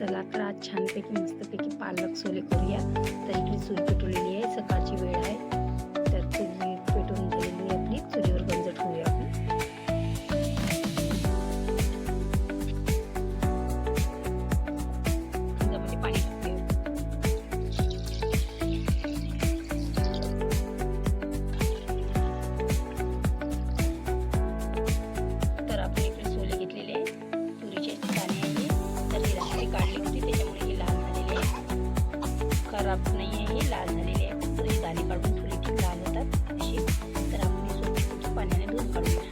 चला तर आज छानपैकी मस्तपैकी पालक सोले करूया. तर इकडे चूल पेटवलेली आहे. सकाळची वेळ आहे. हे लाल झालेली आहे तर ही दाणे काढून थोडी ठीक लाल होतात अशी. तर आपण ही सोबत पाण्याने धुवून काढूया.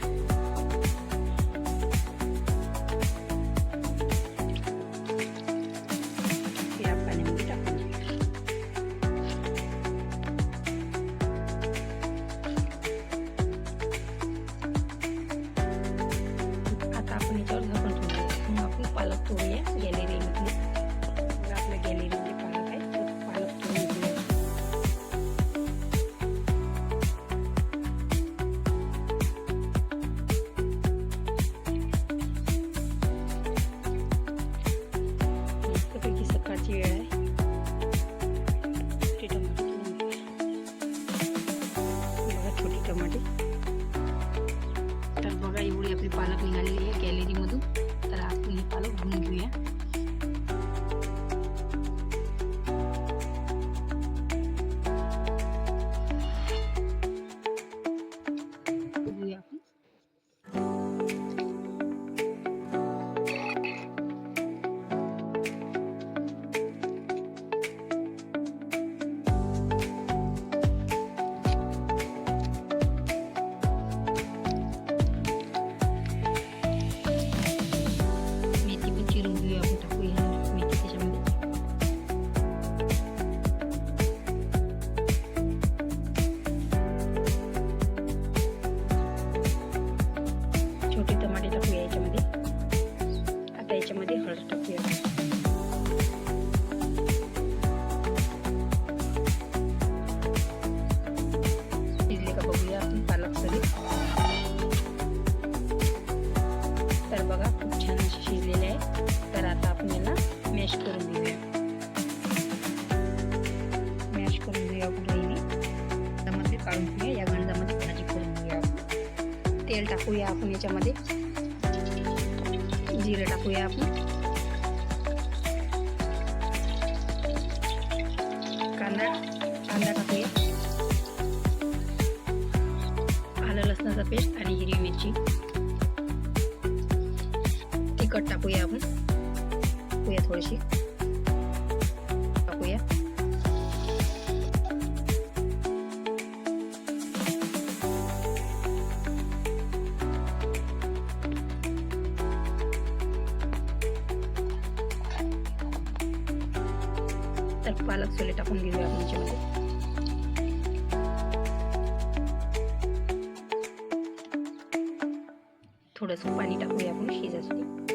टमाटे तर बघा एवढी आपली पालक निघालेली आहे गॅलरीमधून. टाकूया आपण याच्यामध्ये. जिरं टाकूया आपण. कांदा कांदा टाकूया. आलं लसणाचा पेस्ट आणि हिरवी मिरची. तिखट टाकूया आपण. टाकूया थोडीशी. टाकूया. पालक सोले टाकून घेऊया आपण याच्यामध्ये. थोडंसं पाणी टाकूया आपण शिजासाठी.